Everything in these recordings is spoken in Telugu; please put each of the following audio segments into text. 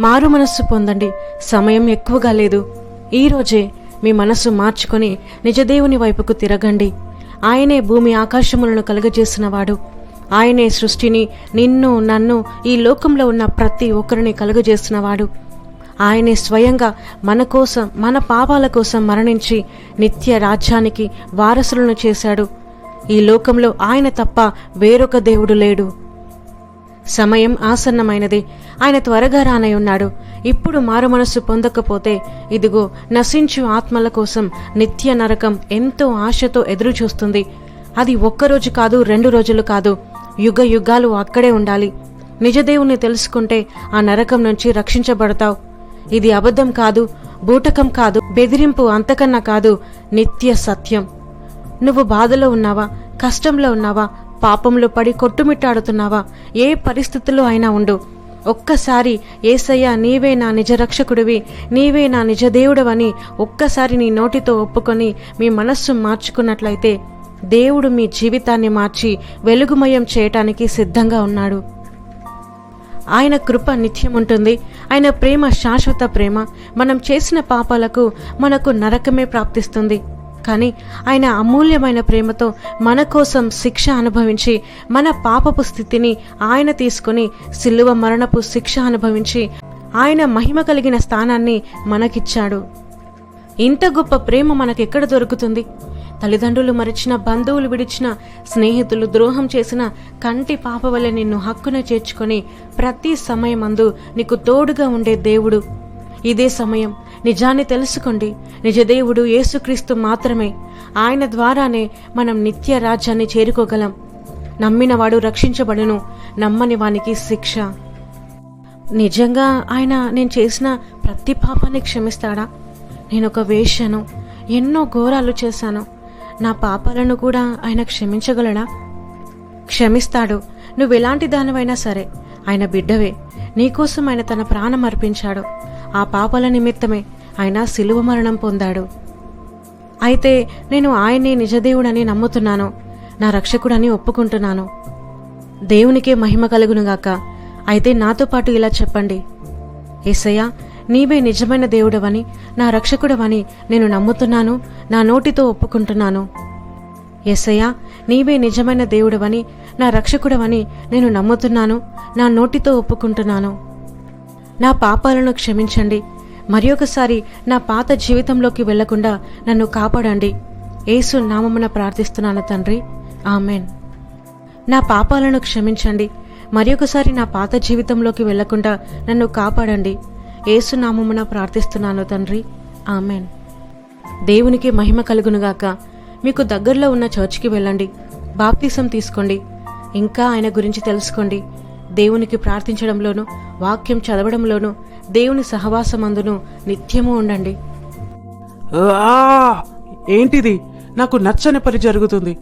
మారు మనస్సు పొందండి. సమయం ఎక్కువగా లేదు. ఈరోజే మీ మనస్సు మార్చుకొని నిజదేవుని వైపుకు తిరగండి. ఆయనే భూమి ఆకాశములను కలుగజేసినవాడు ఆయనే సృష్టిని నిన్ను నన్ను ఈ లోకంలో ఉన్న ప్రతి ఒక్కరిని కలుగజేసినవాడు ఆయనే స్వయంగా మన కోసం మన పాపాల కోసం మరణించి నిత్య రాజ్యానికి వారసులను చేశాడు. ఈ లోకంలో ఆయన తప్ప వేరొక దేవుడు లేడు. సమయం ఆసన్నమైనది. ఆయన త్వరగా రానయ్యున్నాడు ఇప్పుడు మారుమనస్సు పొందకపోతే ఇదిగో నశించు ఆత్మల కోసం నిత్య నరకం ఎంతో ఆశతో ఎదురుచూస్తుంది. అది ఒక్కరోజు కాదు రెండు రోజులు కాదు. యుగ యుగాలు అక్కడే ఉండాలి. నిజదేవుని తెలుసుకుంటే ఆ నరకం నుంచి రక్షించబడతావు. ఇది అబద్ధం కాదు బూటకం కాదు బెదిరింపు అంతకన్నా కాదు నిత్య సత్యం. నువ్వు బాధలో ఉన్నావా? కష్టంలో ఉన్నావా? పాపంలో పడి కొట్టుమిట్టాడుతున్నావా? ఏ పరిస్థితుల్లో అయినా ఉండు. ఒక్కసారి ఏసయ్య నీవే నా నిజ రక్షకుడివి నీవే నా నిజ దేవుడవని ఒక్కసారి నీ నోటితో ఒప్పుకొని మీ మనస్సు మార్చుకున్నట్లయితే దేవుడు మీ జీవితాన్ని మార్చి వెలుగుమయం చేయటానికి సిద్ధంగా ఉన్నాడు. ఆయన కృప నిత్యం ఉంటుంది ఆయన ప్రేమ శాశ్వత ప్రేమ. మనం చేసిన పాపాలకు మనకు నరకమే ప్రాప్తిస్తుంది. కానీ ఆయన అమూల్యమైన ప్రేమతో మన కోసం శిక్ష అనుభవించి మన పాపపు స్థితిని ఆయన తీసుకుని సిల్లువ మరణపు శిక్ష అనుభవించి ఆయన మహిమ కలిగిన స్థానాన్ని మనకిచ్చాడు. ఇంత గొప్ప ప్రేమ మనకెక్కడ దొరుకుతుంది? తల్లిదండ్రులు మరిచిన బంధువులు విడిచిన స్నేహితులు ద్రోహం చేసిన కంటి పాప వల్ల నిన్ను హక్కున చేర్చుకొని ప్రతి సమయమందు నీకు తోడుగా ఉండే దేవుడు. ఇదే సమయం నిజాన్ని తెలుసుకోండి. నిజదేవుడు యేసుక్రీస్తు మాత్రమే. ఆయన ద్వారానే మనం నిత్య రాజ్యాన్ని చేరుకోగలం. నమ్మినవాడు రక్షించబడును. నమ్మని వానికి శిక్ష. నిజంగా ఆయన నేను చేసిన ప్రతి పాపాన్ని క్షమిస్తాడా? నేను ఒక వేషను ఎన్నో ఘోరాలు చేశాను. నా పాపాలను కూడా ఆయన క్షమించగలడా? క్షమిస్తాడు. నువ్వు ఎలాంటి దానివైనా సరే. ఆయన బిడ్డవే. నీకోసం ఆయన తన ప్రాణం అర్పించాడు. ఆ పాపాల నిమిత్తమే ఆయన సిలువ మరణం పొందాడు. అయితే నేను ఆయన్ని నిజదేవుడని నమ్ముతున్నాను. నా రక్షకుడని ఒప్పుకుంటున్నాను. దేవునికే మహిమ కలుగునుగాక అయితే నాతో పాటు ఇలా చెప్పండి. ఏసయ్య నీవే నిజమైన దేవుడవని నా రక్షకుడవని నేను నమ్ముతున్నాను నా నోటితో ఒప్పుకుంటున్నాను. ఎస్సయ్య నీవే నిజమైన దేవుడవని నా రక్షకుడవని నేను నమ్ముతున్నాను నా నోటితో ఒప్పుకుంటున్నాను. నా పాపాలను క్షమించండి. మరి ఒకసారి నా పాత జీవితంలోకి వెళ్ళకుండా నన్ను కాపాడండి. ఏసు నామమున ప్రార్థిస్తున్నాను తండ్రి. ఆమెన్. నా పాపాలను క్షమించండి. మరి ఒకసారి నా పాత జీవితంలోకి వెళ్ళకుండా నన్ను కాపాడండి. ఏసు నామమున ప్రార్థిస్తున్నాను తండ్రి. ఆమెన్. దేవునికి మహిమ కలుగునుగాక. మీకు దగ్గరలో ఉన్న చర్చికి వెళ్ళండి. బాప్తీసం తీసుకోండి. ఇంకా ఆయన గురించి తెలుసుకోండి. దేవునికి ప్రార్థించడంలోనూ వాక్యం చదవడంలోనూ దేవుని సహవాసమందును నిత్యము ఉండండి. ఆ! ఏంటిది? నాకు నచ్చని పని జరుగుతుంది.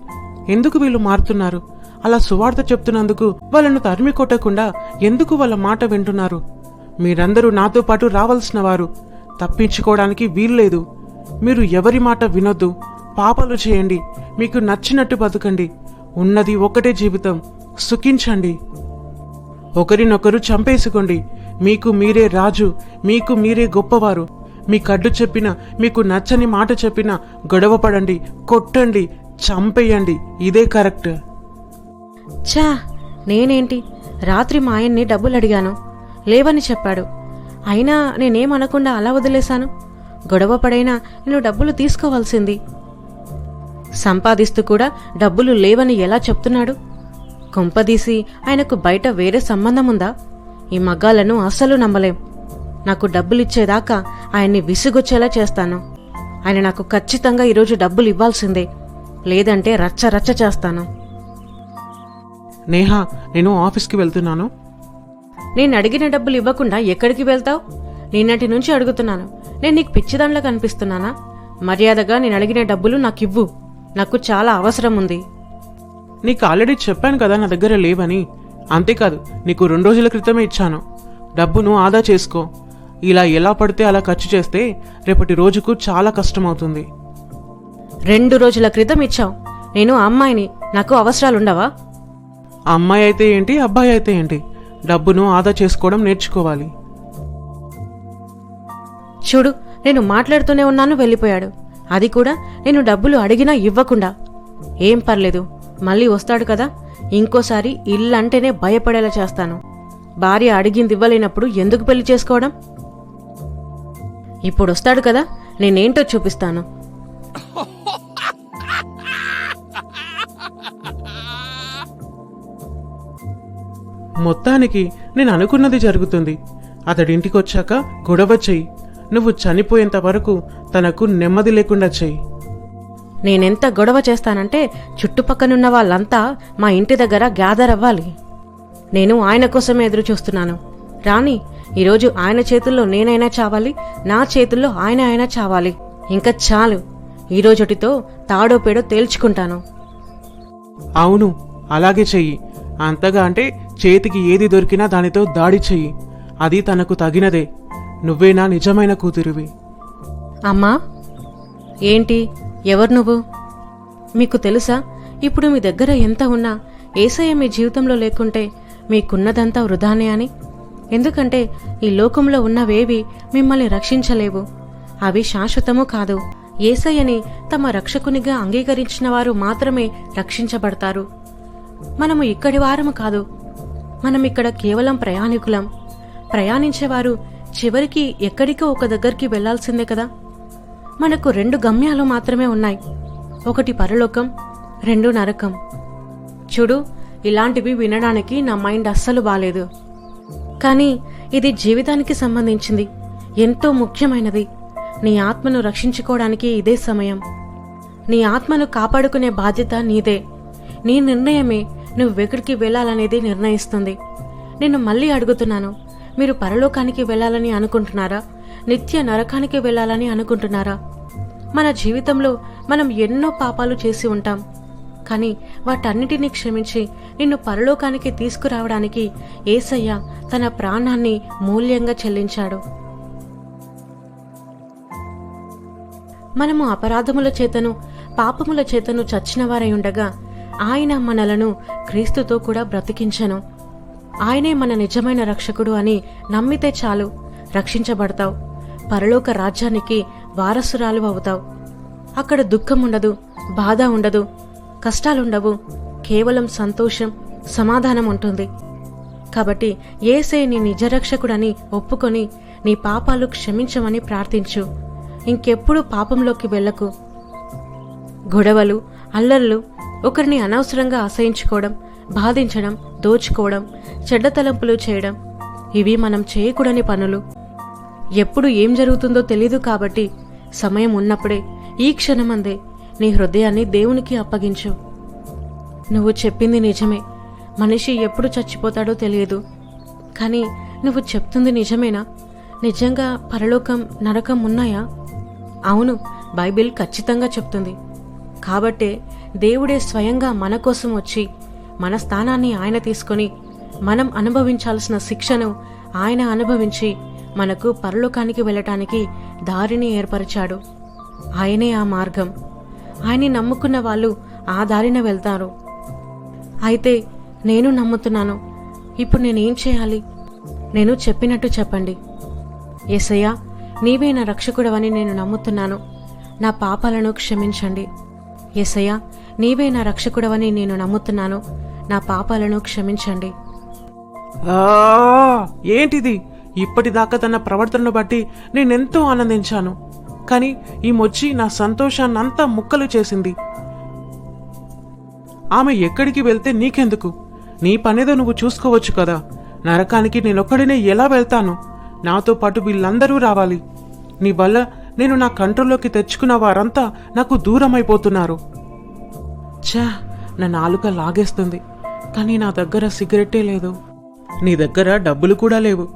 ఎందుకు వీళ్ళు మారుతున్నారు? అలా సువార్త చెప్తున్నందుకు వాళ్ళను తరిమి కొట్టకుండా ఎందుకు వాళ్ళ మాట వింటున్నారు? మీరందరూ నాతో పాటు రావాల్సిన వారు తప్పించుకోవడానికి వీల్లేదు. మీరు ఎవరి మాట వినొద్దు. పాపాలు చేయండి. మీకు నచ్చినట్టు బతకండి. ఉన్నది ఒకటే జీవితం. సుఖించండి. ఒకరినొకరు చంపేసుకోండి. మీకు మీరే రాజు మీకు మీరే గొప్పవారు. మీ కడ్డు చెప్పిన మీకు నచ్చని మాట చెప్పిన గొడవపడండి కొట్టండి చంపేయండి. ఇదే కరెక్ట్. ఛా నేనేంటి? రాత్రి మా ఆయన్ని డబ్బులు అడిగాను లేవని చెప్పాడు. అయినా నేనేమనకుండా అలా వదిలేశాను? గొడవ పడైనా నేను డబ్బులు తీసుకోవాల్సింది. సంపాదిస్తూ కూడా డబ్బులు లేవని ఎలా చెప్తున్నాడు? కొంపదీసి ఆయనకు బయట వేరే సంబంధం ఉందా ఈ మగ్గాలను అస్సలు నమ్మలేం. నాకు డబ్బులిచ్చేదాకా ఆయన్ని విసుగొచ్చేలా చేస్తాను. ఆయన నాకు ఖచ్చితంగా ఈరోజు డబ్బులు ఇవ్వాల్సిందే లేదంటే రచ్చ రచ్చ చేస్తాను. నేహా నేను ఆఫీస్కి వెళ్తున్నాను. నేను అడిగిన డబ్బులు ఇవ్వకుండా ఎక్కడికి వెళ్తావు? నిన్నటి నుంచి అడుగుతున్నాను. నేను నీకు పిచ్చిదాంట్లో కనిపిస్తున్నానా? మర్యాదగా నేను అడిగిన డబ్బులు నాకు ఇవ్వు నాకు చాలా అవసరం ఉంది నీకు ఆల్రెడీ చెప్పాను కదా నా దగ్గర లేవని. అంతేకాదు నీకు రెండు రోజుల క్రితమే ఇచ్చాను. డబ్బును ఆదా చేసుకో. ఇలా ఎలా పడితే అలా ఖర్చు చేస్తే రేపటి రోజుకు చాలా కష్టమవుతుంది. రెండు రోజుల క్రితం ఇచ్చావు. నేను అమ్మాయిని నాకు అవసరాలుండవా? అమ్మాయి అయితే ఏంటి అబ్బాయి అయితే ఏంటి? డబ్బును ఆదా చేసుకోవడం నేర్చుకోవాలి. చూడు నేను మాట్లాడుతూనే ఉన్నాను వెళ్ళిపోయాడు. అది కూడా నేను డబ్బులు అడిగినా ఇవ్వకుండా. ఏం పర్లేదు మళ్ళీ వస్తాడు కదా. ఇంకోసారి ఇల్లంటేనే భయపడేలా చేస్తాను. భార్య అడిగింది ఇవ్వలేనప్పుడు ఎందుకు పెళ్ళి చేసుకోవడం? ఇప్పుడు వస్తాడు కదా నేనేంటో చూపిస్తాను. మొత్తానికి నేను అనుకున్నది జరుగుతుంది. అతడింటికొచ్చాక గొడవ చెయ్యి. నువ్వు చనిపోయేంత వరకు తనకు నెమ్మది లేకుండా చెయ్యి. నేనెంత గొడవ చేస్తానంటే చుట్టుపక్కనున్న వాళ్ళంతా మా ఇంటి దగ్గర గ్యాదర్ అవ్వాలి. నేను ఆయన కోసమే ఎదురు చూస్తున్నాను రాని ఈరోజు ఆయన చేతుల్లో నేనైనా చావాలి నా చేతుల్లో ఆయన అయినా చావాలి. ఇంకా చాలు. ఈ రోజుటితో తాడో పేడో తేల్చుకుంటాను. అవును అలాగే చెయ్యి. అంతగా అంటే చేతికి ఏది దొరికినా దానితో దాడి చెయ్యి. అది తనకు తగినదే. నువ్వేనా నిజమైన కూతురివి. అమ్మా ఏంటి? ఎవరు నువ్వు? మీకు తెలుసా? ఇప్పుడు మీ దగ్గర ఎంత ఉన్నా ఏసయ్య మీ జీవితంలో లేకుంటే మీకున్నదంతా వృధానే అని. ఎందుకంటే ఈ లోకంలో ఉన్నవేవి మిమ్మల్ని రక్షించలేవు. అవి శాశ్వతము కాదు. ఏసయ్యని తమ రక్షకునిగా అంగీకరించిన వారు మాత్రమే రక్షించబడతారు. మనము ఇక్కడి వారము కాదు. మనం ఇక్కడ కేవలం ప్రయాణికులం. ప్రయాణించేవారు చివరికి ఎక్కడికో ఒక దగ్గరికి వెళ్ళాల్సిందే కదా. మనకు రెండు గమ్యాలు మాత్రమే ఉన్నాయి. ఒకటి పరలోకం రెండు నరకం. చూడు ఇలాంటివి వినడానికి నా మైండ్ అస్సలు బాలేదు. కానీ ఇది జీవితానికి సంబంధించింది ఎంతో ముఖ్యమైనది. నీ ఆత్మను రక్షించుకోవడానికి ఇదే సమయం. నీ ఆత్మను కాపాడుకునే బాధ్యత నీదే. నీ నిర్ణయమే నువ్వెక్కడికి వెళ్ళాలనేది నిర్ణయిస్తుంది. నేను మళ్ళీ అడుగుతున్నాను మీరు పరలోకానికి వెళ్ళాలని అనుకుంటున్నారా? నిత్య నరకానికి వెళ్ళాలని అనుకుంటున్నారా? మన జీవితంలో మనం ఎన్నో పాపాలు చేసి ఉంటాం. కానీ వాటన్నిటినీ క్షమించి నిన్ను పరలోకానికి తీసుకురావడానికి ఏసయ్య తన ప్రాణాన్ని మూల్యంగా చెల్లించాడు. మనము అపరాధముల చేతను పాపముల చేతను చచ్చినవారై ఉండగా ఆయన మనలను క్రీస్తుతో కూడా బ్రతికించను. ఆయనే మన నిజమైన రక్షకుడు అని నమ్మితే చాలు రక్షించబడతావు. పరలోక రాజ్యానికి వారసురాలు అవుతావు. అక్కడ దుఃఖం ఉండదు బాధ ఉండదు కష్టాలుండవు కేవలం సంతోషం సమాధానం ఉంటుంది. కాబట్టి ఏసే నీ నిజరక్షకుడని ఒప్పుకొని నీ పాపాలు క్షమించమని ప్రార్థించు. ఇంకెప్పుడు పాపంలోకి వెళ్ళకు. గొడవలు అల్లర్లు ఒకరిని అనవసరంగా అసహించుకోవడం బాధించడం దోచుకోవడం చెడ్డ తలంపులు చేయడం ఇవి మనం చేయకూడని పనులు. ఎప్పుడు ఏం జరుగుతుందో తెలీదు కాబట్టి సమయం ఉన్నప్పుడే ఈ క్షణమందే నీ హృదయాన్ని దేవునికి అప్పగించు. నువ్వు చెప్పింది నిజమే. మనిషి ఎప్పుడు చచ్చిపోతాడో తెలియదు. కానీ నువ్వు చెప్తుంది నిజమేనా? నిజంగా పరలోకం నరకం ఉన్నాయా? అవును బైబిల్ ఖచ్చితంగా చెప్తుంది. కాబట్టే దేవుడే స్వయంగా మన కోసం వచ్చి మన స్థానాన్ని ఆయన తీసుకొని మనం అనుభవించాల్సిన శిక్షను ఆయన అనుభవించి మనకు పరలోకానికి వెళ్ళటానికి దారిని ఏర్పరిచాడు. ఆయనే ఆ మార్గం. ఆయన్ని నమ్ముకున్న వాళ్ళు ఆ దారిన వెళ్తారు. అయితే నేను నమ్ముతున్నాను. ఇప్పుడు నేనేం చేయాలి? నేను చెప్పినట్టు చెప్పండి. ఏసయ్యా నీవే నా రక్షకుడవని నేను నమ్ముతున్నాను. నా పాపాలను క్షమించండి. ఏసయ్యా నీవే నా రక్షకుడవని నేను నమ్ముతున్నాను. నా పాపాలను క్షమించండి. ఏంటిది? ఇప్పటిదాకా తన ప్రవర్తనను బట్టి నేనెంతో ఆనందించాను. కానీ ఈ మొచ్చి నా సంతోషాన్నంతా ముక్కలు చేసింది. ఆమె ఎక్కడికి వెళ్తే నీకెందుకు? నీ పనేదో నువ్వు చూసుకోవచ్చు కదా. నరకానికి నేనొక్కడినే ఎలా వెళ్తాను? నాతో పాటు వీళ్ళందరూ రావాలి. నీ వల్ల నేను నా కంట్రోల్లోకి తెచ్చుకున్న వారంతా నాకు దూరం అయిపోతున్నారు ఛా నా నాలుక లాగేస్తుంది. కానీ నా దగ్గర సిగరెట్టే లేదు. నీ దగ్గర డబ్బులు కూడా లేవు.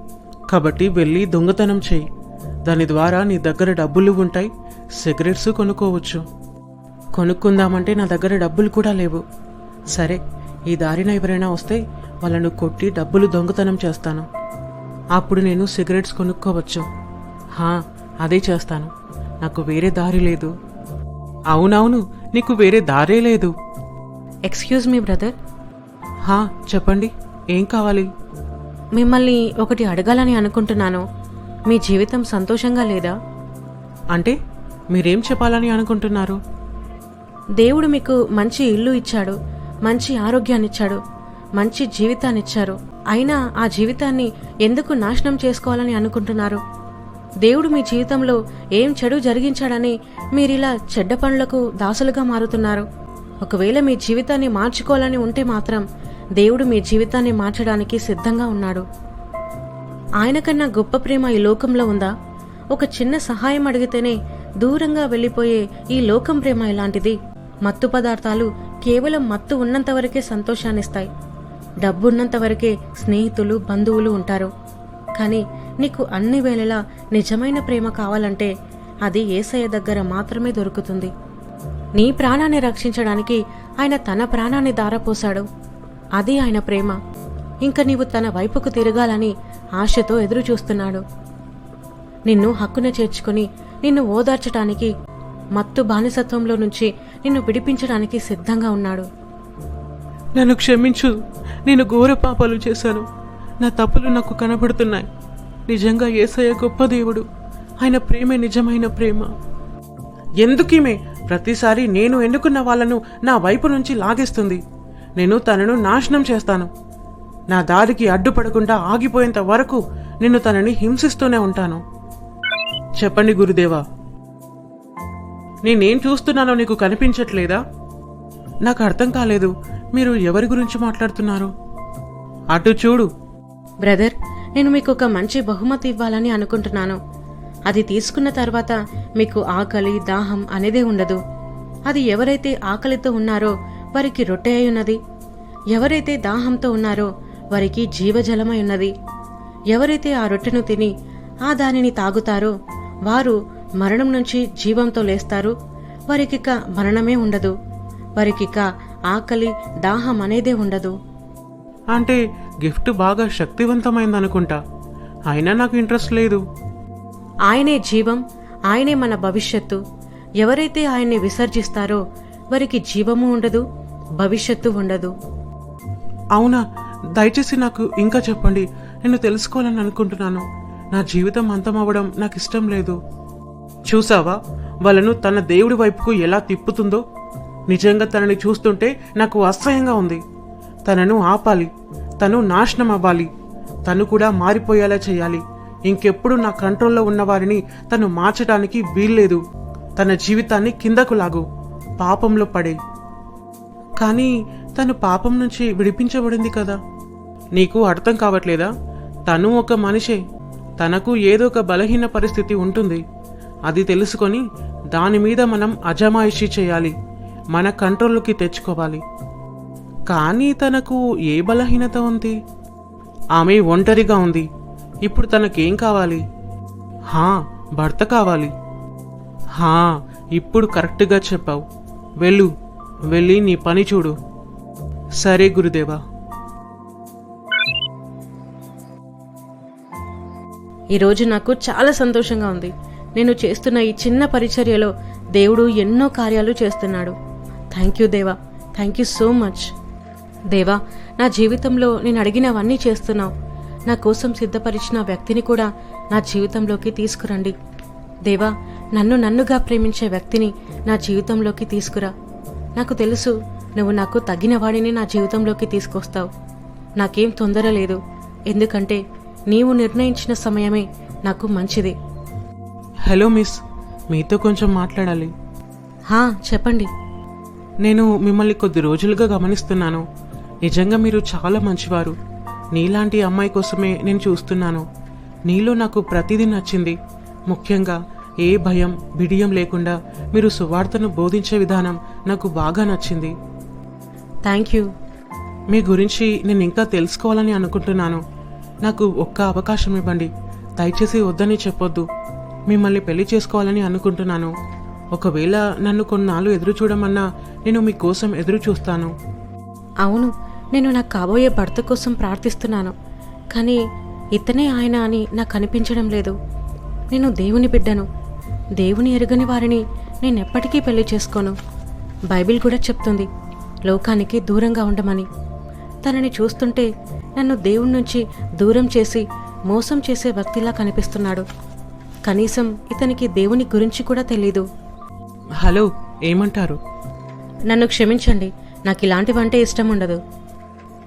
కాబట్టి వెళ్ళి దొంగతనం చేయి. దాని ద్వారా నీ దగ్గర డబ్బులు ఉంటాయి. సిగరెట్స్ కొనుక్కోవచ్చు. కొనుక్కుందామంటే నా దగ్గర డబ్బులు కూడా లేవు. సరే ఈ దారిన ఎవరైనా వస్తే వాళ్ళను కొట్టి డబ్బులు దొంగతనం చేస్తాను. అప్పుడు నేను సిగరెట్స్ కొనుక్కోవచ్చు. హా అదే చేస్తాను. నాకు వేరే దారి లేదు. అవునవును నీకు వేరే దారే లేదు. ఎక్స్క్యూజ్ మీ బ్రదర్ హా చెప్పండి. ఏం కావాలి? మిమ్మల్ని ఒకటి అడగాలని అనుకుంటున్నాను. మీ జీవితం సంతోషంగా లేదా? అంటే మీరేం చెప్పాలని అనుకుంటున్నారు? దేవుడు మీకు మంచి ఇల్లు ఇచ్చాడు మంచి ఆరోగ్యాన్ని ఇచ్చాడు మంచి జీవితాన్ని ఇచ్చారు అయినా ఆ జీవితాన్ని ఎందుకు నాశనం చేసుకోవాలని అనుకుంటున్నారు? దేవుడు మీ జీవితంలో ఏం చెడు జరిగించాడని మీరిలా చెడ్డ పనులకు దాసులుగా మారుతున్నారు. ఒకవేళ మీ జీవితాన్ని మార్చుకోవాలని ఉంటే మాత్రం దేవుడు మీ జీవితాన్ని మార్చడానికి సిద్ధంగా ఉన్నాడు. ఆయన కన్నా గొప్ప ప్రేమ ఈ లోకంలో ఉందా? ఒక చిన్న సహాయం అడిగితేనే దూరంగా వెళ్ళిపోయే ఈ లోకం ప్రేమ ఇలాంటిది మత్తు పదార్థాలు కేవలం మత్తు ఉన్నంత వరకే సంతోషాన్నిస్తాయి. డబ్బున్నంత వరకే స్నేహితులు బంధువులు ఉంటారు. కానీ నీకు అన్ని వేళలా నిజమైన ప్రేమ కావాలంటే అది ఏసయ్య దగ్గర మాత్రమే దొరుకుతుంది. నీ ప్రాణాన్ని రక్షించడానికి ఆయన తన ప్రాణాన్ని దారపోశాడు అది ఆయన ప్రేమ. ఇంక నీవు తన వైపుకు తిరగాలని ఆశతో ఎదురు చూస్తున్నాడు నిన్ను హక్కున చేర్చుకుని నిన్ను ఓదార్చటానికి మత్తు బానిసత్వంలో నుంచి నిన్ను విడిపించడానికి సిద్ధంగా ఉన్నాడు. నన్ను క్షమించు. నేను ఘోర పాపాలు చేశాను. నా తప్పులు నాకు కనబడుతున్నాయి. నిజంగా ఏసయ్య గొప్ప దేవుడు. ఆయన ప్రేమే నిజమైన ప్రేమ. ఎందుకీమే ప్రతిసారి నేను ఎన్నుకున్న వాళ్ళను నా వైపు నుంచి లాగేస్తుంది? నేను తనను నాశనం చేస్తాను. నా దారికి అడ్డుపడకుండా ఆగిపోయేంత వరకు నేను తనని హింసిస్తూనే ఉంటాను. చెప్పండి గురుదేవా. నేనేం చూస్తున్నానో నీకు కనిపించట్లేదా? నాకు అర్థం కాలేదు. మీరు ఎవరి గురించి మాట్లాడుతున్నారు? అటు చూడు. బ్రదర్ నేను మీకు ఒక మంచి బహుమతి ఇవ్వాలని అనుకుంటున్నాను. అది తీసుకున్న తర్వాత మీకు ఆకలి దాహం అనేదే ఉండదు. అది ఎవరైతే ఆకలితో ఉన్నారో వారికి రొట్టె అయి ఉన్నది? ఎవరైతే దాహంతో ఉన్నారో వారికి జీవజలమై ఉన్నది. ఎవరైతే ఆ రొట్టెను తిని ఆ దానిని తాగుతారో వారు మరణం నుంచి జీవంతో లేస్తారు. వారికిక మరణమే ఉండదు. వారికిక ఆకలి దాహం అనేదే ఉండదు. అంటే గిఫ్ట్ బాగా శక్తివంతమైందనుకుంటా. అయినా నాకు ఇంట్రెస్ట్ లేదు. ఆయనే జీవం ఆయనే మన భవిష్యత్తు. ఎవరైతే ఆయన్ని విసర్జిస్తారో వారికి జీవము ఉండదు. భవిష్యత్తు ఉండదు. అవునా? దయచేసి నాకు ఇంకా చెప్పండి. నేను తెలుసుకోవాలని అనుకుంటున్నాను. నా జీవితం అంతమవ్వడం నాకు ఇష్టం లేదు. చూసావా? వాళ్ళను తన దేవుడి వైపుకు ఎలా తిప్పుతుందో? నిజంగా తనని చూస్తుంటే నాకు అసహ్యంగా ఉంది. తనను ఆపాలి. తను నాశనం అవ్వాలి తను కూడా మారిపోయేలా చేయాలి. ఇంకెప్పుడు నా కంట్రోల్లో ఉన్న వారిని తను మార్చడానికి వీల్లేదు. తన జీవితాన్ని కిందకు లాగు. పాపంలో పడే. కానీ తను పాపం నుంచి విడిపించబడింది కదా. నీకు అర్థం కావట్లేదా? తను ఒక మనిషే. తనకు ఏదో ఒక బలహీన పరిస్థితి ఉంటుంది. అది తెలుసుకొని దాని మీద మనం అజమాయిషీ చేయాలి. మన కంట్రోల్కి తెచ్చుకోవాలి. కానీ తనకు ఏ బలహీనత ఉంది? ఆమె ఒంటరిగా ఉంది. ఇప్పుడు తనకేం కావాలి? హా భర్త కావాలి. హా ఇప్పుడు కరెక్ట్గా చెప్పావు. వెళ్ళు. వెళ్ళి నీ పని చూడు. సరే గురుదేవా. ఈరోజు నాకు చాలా సంతోషంగా ఉంది. నేను చేస్తున్న ఈ చిన్న పరిచర్యలో దేవుడు ఎన్నో కార్యాలు చేస్తున్నాడు. థ్యాంక్ యూ దేవా. థ్యాంక్ యూ సో మచ్ దేవా నా జీవితంలో నేను అడిగినవన్నీ చేస్తున్నావు. నా కోసం సిద్ధపరిచిన వ్యక్తిని కూడా నా జీవితంలోకి తీసుకురండి. దేవా నన్ను నన్నుగా ప్రేమించే వ్యక్తిని నా జీవితంలోకి తీసుకురా. నాకు తెలుసు నువ్వు నాకు తగిన వాడిని నా జీవితంలోకి తీసుకొస్తావు. నాకేం తొందర లేదు ఎందుకంటే నీవు నిర్ణయించిన సమయమే నాకు మంచిది. హలో మిస్ మీతో కొంచెం మాట్లాడాలి. హా చెప్పండి. నేను మిమ్మల్ని కొద్ది రోజులుగా గమనిస్తున్నాను. నిజంగా మీరు చాలా మంచివారు. నీలాంటి అమ్మాయి కోసమే నేను చూస్తున్నాను. నీలో నాకు ప్రతిదీ నచ్చింది. ముఖ్యంగా ఏ భయం బిడియం లేకుండా మీరు సువార్తను బోధించే విధానం నాకు బాగా నచ్చింది. థ్యాంక్ యూ మీ గురించి నేను ఇంకా తెలుసుకోవాలని అనుకుంటున్నాను. నాకు ఒక్క అవకాశం ఇవ్వండి. దయచేసి వద్దని చెప్పొద్దు. మిమ్మల్ని పెళ్ళి చేసుకోవాలని అనుకుంటున్నాను. ఒకవేళ నన్ను కొన్నాళ్ళు ఎదురు చూడమన్నా నేను మీకోసం ఎదురు చూస్తాను. అవును నేను నా కాబోయే భర్త కోసం ప్రార్థిస్తున్నాను. కానీ ఇతనే ఆయన అని నాకు అనిపించడం లేదు. నేను దేవుని బిడ్డను. దేవుని ఎరుగని వారిని నేను ఎప్పటికీ పెళ్ళి చేసుకోను. బైబిల్ కూడా చెప్తుంది లోకానికి దూరంగా ఉండమని. తనని చూస్తుంటే నన్ను దేవుడి నుంచి దూరం చేసి మోసం చేసే వ్యక్తిలా కనిపిస్తున్నాడు. కనీసం ఇతనికి దేవుని గురించి కూడా తెలీదు. హలో ఏమంటారు? నన్ను క్షమించండి నాకు ఇలాంటివంటే ఇష్టం ఉండదు.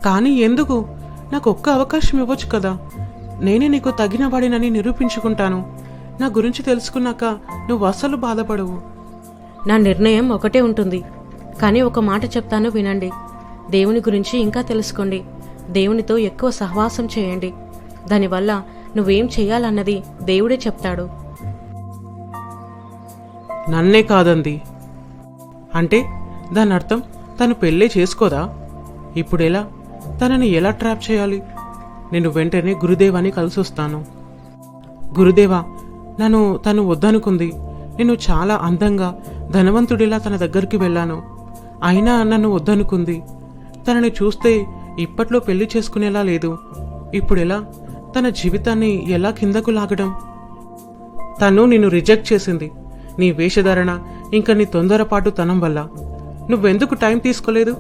కానీ ఎందుకు? నాకు ఒక్క అవకాశం ఇవ్వచ్చు కదా. నేనే నీకు తగిన వాడినని నిరూపించుకుంటాను. నా గురించి తెలుసుకున్నాక నువ్వు అస్సలు బాధపడవు. నా నిర్ణయం ఒకటే ఉంటుంది. కానీ ఒక మాట చెప్తాను వినండి. దేవుని గురించి ఇంకా తెలుసుకోండి. దేవునితో ఎక్కువ సహవాసం చేయండి. దానివల్ల నువ్వేం చేయాలన్నది దేవుడే చెప్తాడు. నన్నే కాదంది. అంటే దాని అర్థం తను పెళ్ళే చేసుకోదా? ఇప్పుడు ఎలా తనని ఎలా ట్రాప్ చేయాలి? నేను వెంటనే గురుదేవాని కలిసి వస్తాను గురుదేవా నన్ను తను వద్దనుకుంది. నేను చాలా అందంగా ధనవంతుడిలా తన దగ్గరికి వెళ్ళాను. అయినా నన్ను వద్దనుకుంది. తనని చూస్తే ఇప్పట్లో పెళ్ళి చేసుకునేలా లేదు. ఇప్పుడెలా? తన జీవితాన్ని ఎలా కిందకు లాగడం? తను నిన్ను రిజెక్ట్ చేసింది. నీ వేషధారణ ఇంకా నీ తొందరపాటు తనం వల్ల. నువ్వెందుకు టైం తీసుకోలేదు?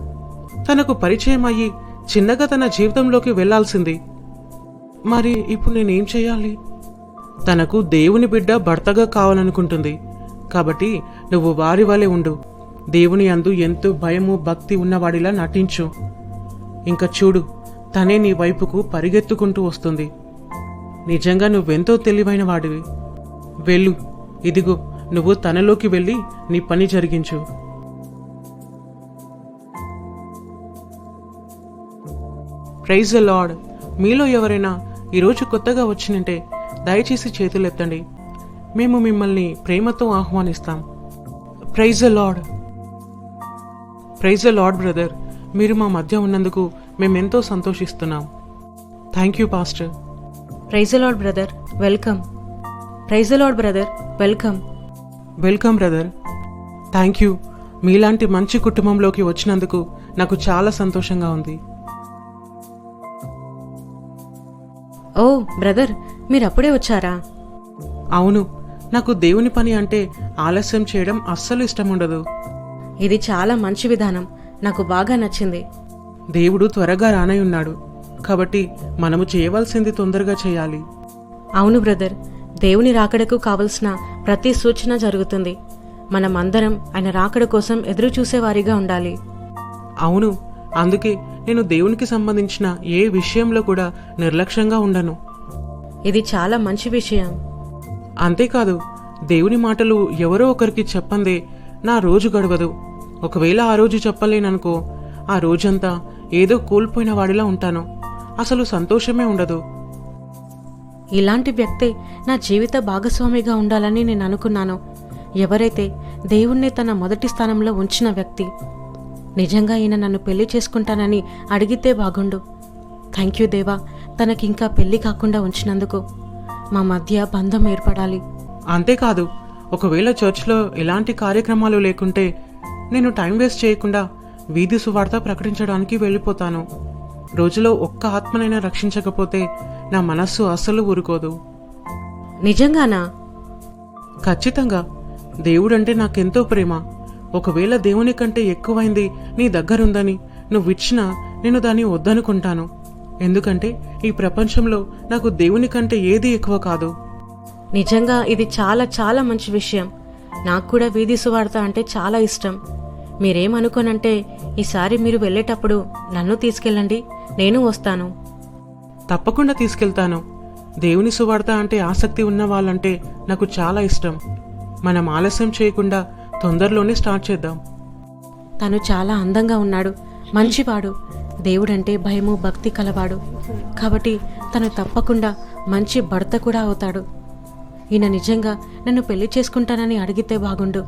తనకు పరిచయం అయ్యి చిన్నగా తన జీవితంలోకి వెళ్ళాల్సింది మరి ఇప్పుడు నేనేం చేయాలి? తనకు దేవుని బిడ్డ భర్తగా కావాలనుకుంటుంది. కాబట్టి నువ్వు వారి వలె ఉండు. దేవుని అందు ఎంతో భయము భక్తి ఉన్నవాడిలా నటించు. ఇంకా చూడు తనే నీ వైపుకు పరిగెత్తుకుంటూ వస్తుంది. నిజంగా నువ్వెంతో తెలివైన వాడివి. వెళ్ళు ఇదిగో నువ్వు తనలోకి వెళ్ళి నీ పని జరిగించు. Praise Lord. మీలో ఎవరైనా ఈరోజు కొత్తగా వచ్చినంటే దయచేసి చేతులెత్తండి మేము మిమ్మల్ని ప్రేమతో ఆహ్వానిస్తాం. Praise Lord praise Lord brother మీరు మా మధ్య ఉన్నందుకు మేమెంతో సంతోషిస్తున్నాం. Thank you pastor praise Lord brother welcome praise Lord brother welcome welcome brother thank you మీలాంటి మంచి కుటుంబంలోకి వచ్చినందుకు నాకు చాలా సంతోషంగా ఉంది. ఓ బ్రదర్ మీరు అప్పుడే వచ్చారా? అవును. నాకు దేవుని పని అంటే ఆలస్యం చేయడం అస్సలు ఇష్టం ఉండదు ఇది చాలా మంచి విధానం. నాకు బాగా నచ్చింది. దేవుడు త్వరగా రానై ఉన్నాడు కాబట్టి మనము చేయవలసింది తొందరగా చేయాలి. అవును బ్రదర్. దేవుని రాకడకు కావలసిన ప్రతి సూచన జరుగుతుంది. మనం అందరం ఆయన రాకడ కోసం ఎదురు చూసేవారిగా ఉండాలి. అవును. అందుకే నేను దేవునికి సంబంధించిన ఏ విషయంలో కూడా నిర్లక్ష్యంగా ఉండను. ఇది చాలా మంచి విషయం. అంతేకాదు దేవుని మాటలు ఎవరో ఒకరికి చెప్పందే నా రోజు గడవదు. ఒకవేళ ఆ రోజు చెప్పలేననుకో ఆ రోజంతా ఏదో కోల్పోయిన వాడిలా ఉంటాను. అసలు సంతోషమే ఉండదు. ఇలాంటి వ్యక్తే నా జీవిత భాగస్వామిగా ఉండాలని నేను అనుకున్నాను. ఎవరైతే దేవుణ్ణి తన మొదటి స్థానంలో ఉంచిన వ్యక్తి నిజంగా ఈయన నన్ను పెళ్ళి చేసుకుంటానని అడిగితే బాగుండు. థ్యాంక్ యూ దేవా తనకింకా పెళ్ళి కాకుండా ఉంచినందుకు మా మధ్య బంధం ఏర్పడాలి. అంతేకాదు ఒకవేళ చర్చ్లో ఎలాంటి కార్యక్రమాలు లేకుంటే నేను టైం వేస్ట్ చేయకుండా వీధి సువార్త ప్రకటించడానికి వెళ్ళిపోతాను. రోజులో ఒక్క ఆత్మనైనా రక్షించకపోతే నా మనస్సు అస్సలు ఊరుకోదు. నిజంగానా? ఖచ్చితంగా. దేవుడంటే నాకెంతో ప్రేమ. ఒకవేళ దేవుని కంటే ఎక్కువైంది నీ దగ్గరుందని నువ్వు ఇచ్చినా నేను దాన్ని వద్దనుకుంటాను. ఎందుకంటే ఈ ప్రపంచంలో నాకు దేవుని కంటే ఏది ఎక్కువ కాదు. నిజంగా ఇది చాలా చాలా మంచి విషయం. నాకు కూడా వీధి సువార్త అంటే చాలా ఇష్టం. మీరేమనుకోనంటే ఈసారి మీరు వెళ్ళేటప్పుడు నన్ను తీసుకెళ్ళండి నేను వస్తాను. తప్పకుండా తీసుకెళ్తాను. దేవుని సువార్త అంటే ఆసక్తి ఉన్న వాళ్ళంటే నాకు చాలా ఇష్టం. మనం ఆలస్యం చేయకుండా తొందరలోనే స్టార్ట్ చేద్దాం. తను చాలా అందంగా ఉన్నాడు మంచివాడు. దేవుడంటే భయము భక్తి కలవాడు. కాబట్టి తను తప్పకుండా మంచి భర్త కూడా అవుతాడు. ఈయన నిజంగా నన్ను పెళ్ళి చేసుకుంటానని అడిగితే బాగుండు.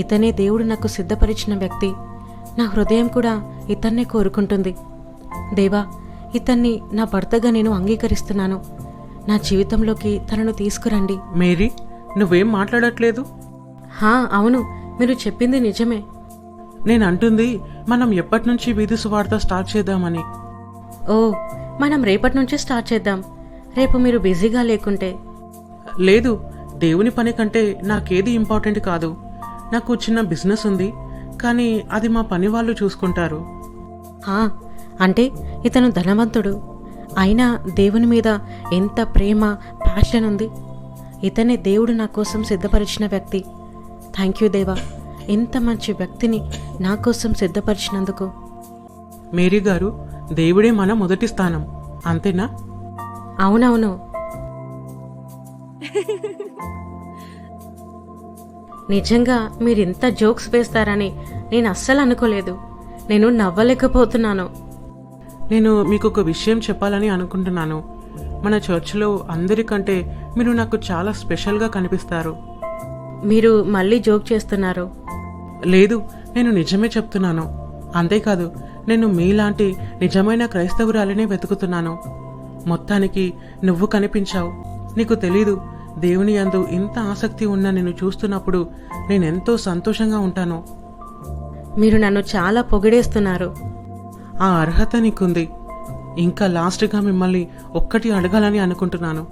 ఇతనే దేవుడు నాకు సిద్ధపరిచిన వ్యక్తి. నా హృదయం కూడా ఇతన్నే కోరుకుంటుంది. దేవా ఇతన్ని నా భర్తగా నేను అంగీకరిస్తున్నాను. నా జీవితంలోకి తనను తీసుకురండి. మేరీ నువ్వేం మాట్లాడట్లేదు? హా అవును. మీరు చెప్పింది నిజమే. నేను అంటుంది మనం ఎప్పటి నుంచి వీధి సువార్త స్టార్ట్ చేద్దామని. ఓ మనం రేపటి నుంచే స్టార్ట్ చేద్దాం. రేపు మీరు బిజీగా లేకుంటే. లేదు దేవుని పని కంటే నాకేది ఇంపార్టెంట్ కాదు. నాకు చిన్న బిజినెస్ ఉంది కానీ అది మా పని వాళ్ళు చూసుకుంటారు. అంటే ఇతను ధనవంతుడు. అయినా దేవుని మీద ఎంత ప్రేమ ప్యాషన్ ఉంది? ఇతనే దేవుడు నా కోసం సిద్ధపరిచిన వ్యక్తి. థ్యాంక్ యూ దేవా. ఇంత మంచి వ్యక్తిని నా కోసం సిద్ధపరిచినందుకు. మేరీ గారు దేవుడే మన మొదటి స్థానం అంతేనా? అవునవును. నిజంగా మీరు ఇంత జోక్స్ వేస్తారని నేను అస్సలు అనుకోలేదు. నేను నవ్వలేకపోతున్నాను. నేను మీకు ఒక విషయం చెప్పాలని అనుకుంటున్నాను. మన చర్చిలో అందరికంటే మీరు నాకు చాలా స్పెషల్గా కనిపిస్తారు. మీరు మళ్ళీ జోక్ చేస్తున్నారు? లేదు నేను నిజమే చెప్తున్నాను. అంతేకాదు నేను మీలాంటి నిజమైన క్రైస్తవురాలినే వెతుకుతున్నాను. మొత్తానికి నువ్వు కనిపించావు. నీకు తెలీదు దేవుని యందు ఇంత ఆసక్తి ఉన్న నిన్ను చూస్తున్నప్పుడు నేనెంతో సంతోషంగా ఉంటాను. మీరు నన్ను చాలా పొగిడేస్తున్నారు. ఆ అర్హత నీకుంది. ఇంకా లాస్ట్గా మిమ్మల్ని ఒక్కటి అడగాలని అనుకుంటున్నాను.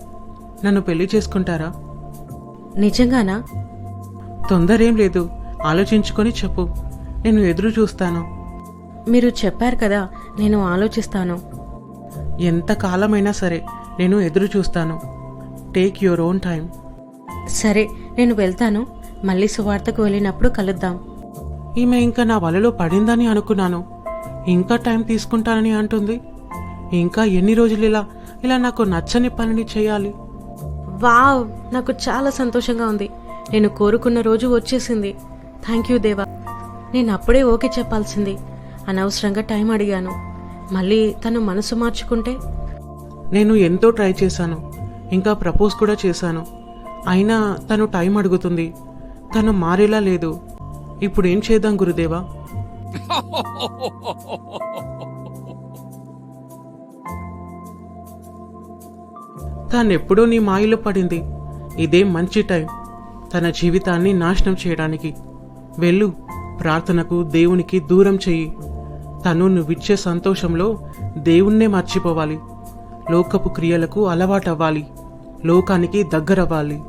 నన్ను పెళ్ళి చేసుకుంటారా? నిజంగానా? తొందరేం లేదు. ఆలోచించుకొని చెప్పు. నేను ఎదురు చూస్తాను. మీరు చెప్పారు కదా నేను ఆలోచిస్తాను. ఎంత కాలమైనా సరే నేను ఎదురు చూస్తాను. టేక్ యువర్ ఓన్ టైం సరే నేను వెళ్తాను. మళ్ళీ సువార్తకు వెళ్ళినప్పుడు కలుద్దాం. ఈమె ఇంకా నా వలలో పడిందని అనుకున్నాను. ఇంకా టైం తీసుకుంటానని అంటుంది. ఇంకా ఎన్ని రోజులు ఇలా ఇలా నాకు నచ్చని పనిని చేయాలి? వావ్ నాకు చాలా సంతోషంగా ఉంది. నేను కోరుకున్న రోజు వచ్చేసింది. థ్యాంక్ యూ దేవా. నేను అప్పుడే ఓకే చెప్పాల్సింది. అనవసరంగా టైం అడిగాను. మళ్ళీ తను మనసు మార్చుకుంటే? నేను ఎంతో ట్రై చేశాను. ఇంకా ప్రపోజ్ కూడా చేశాను. అయినా తను టైం అడుగుతుంది. తను మారేలా లేదు. ఇప్పుడు ఏం చేద్దాం గురుదేవా? తానెప్పుడో నీ మాయలో పడింది. ఇదే మంచి టైం. తన జీవితాన్ని నాశనం చేయడానికి. వెళ్ళు ప్రార్థనకు దేవునికి దూరం చెయ్యి. తను నువ్విచ్చే సంతోషంలో దేవుణ్ణే మర్చిపోవాలి. లోకపు క్రియలకు అలవాటవ్వాలి. లోకానికి దగ్గరవ్వాలి.